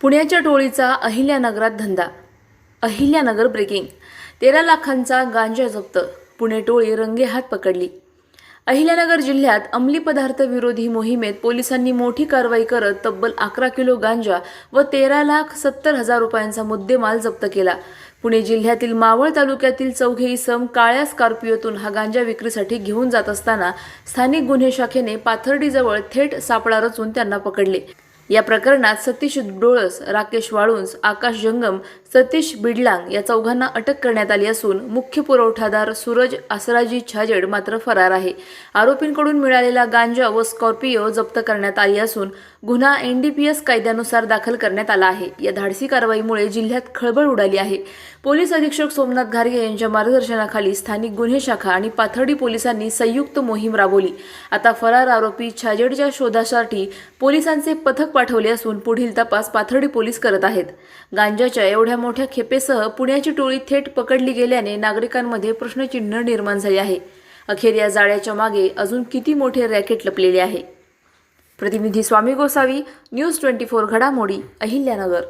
पुण्याच्या टोळीचा अहिल्यानगरात धंदा. अहिल्यानगर ब्रेकिंग तेरा लाखांचा गांजा जप्त. पुणे टोळी रंगेहात पकडली. अहिल्यानगर जिल्ह्यात अंमली पदार्थ विरोधी मोहिमेत पोलिसांनी मोठी कारवाई करत तब्बल अकरा किलो गांजा व तेरा लाख सत्तर हजार रुपयांचा मुद्देमाल जप्त केला. पुणे जिल्ह्यातील मावळ तालुक्यातील चौघे इसम काळ्या स्कॉर्पिओतून हा गांजा विक्रीसाठी घेऊन जात असताना स्थानिक गुन्हे शाखेने पाथर्डीजवळ थेट सापळा रचून त्यांना पकडले. या प्रकरणात सतीश डोळस राकेश वाळुंज आकाश जंगम सतीश बिडलांग या चौघांना अटक करण्यात आली असून मुख्य पुरवठादार सूरज आसराजी छाजेड मात्र फरार आहे. आरोपींकडून मिळालेला गांजा व स्कॉर्पिओ जप्त करण्यात आली असून गुन्हा एनडीपीएस कायद्यानुसार दाखल करण्यात आला आहे. या धाडसी कारवाईमुळे जिल्ह्यात खळबळ उडाली आहे. पोलीस अधीक्षक सोमनाथ घारगे यांच्या मार्गदर्शनाखाली स्थानिक गुन्हे शाखा आणि पाथर्डी पोलिसांनी संयुक्त मोहीम राबवली. आता फरार आरोपी छाजेडच्या शोधासाठी पोलिसांचे पथक पाठवले असून पुढील तपास पाथर्डी पोलीस करत आहेत. गांजाच्या एवढ्या मोठ्या खेपेसह पुण्याची टोळी थेट पकडली गेल्याने नागरिकांमध्ये प्रश्नचिन्ह निर्माण झाले आहे. अखेर या जाळ्याच्या मागे अजून किती मोठे रॅकेट लपलेले आहे? प्रतिनिधी Swami Gosavi news twenty four घडामोडी अहिल्यानगर.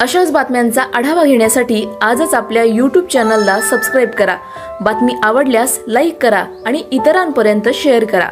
अशाच बातम्यांचा आढावा घेण्यासाठी आजच आपल्या यूट्यूब चॅनलला सबस्क्राईब करा. बातमी आवडल्यास लाईक करा आणि इतरांपर्यंत शेअर करा.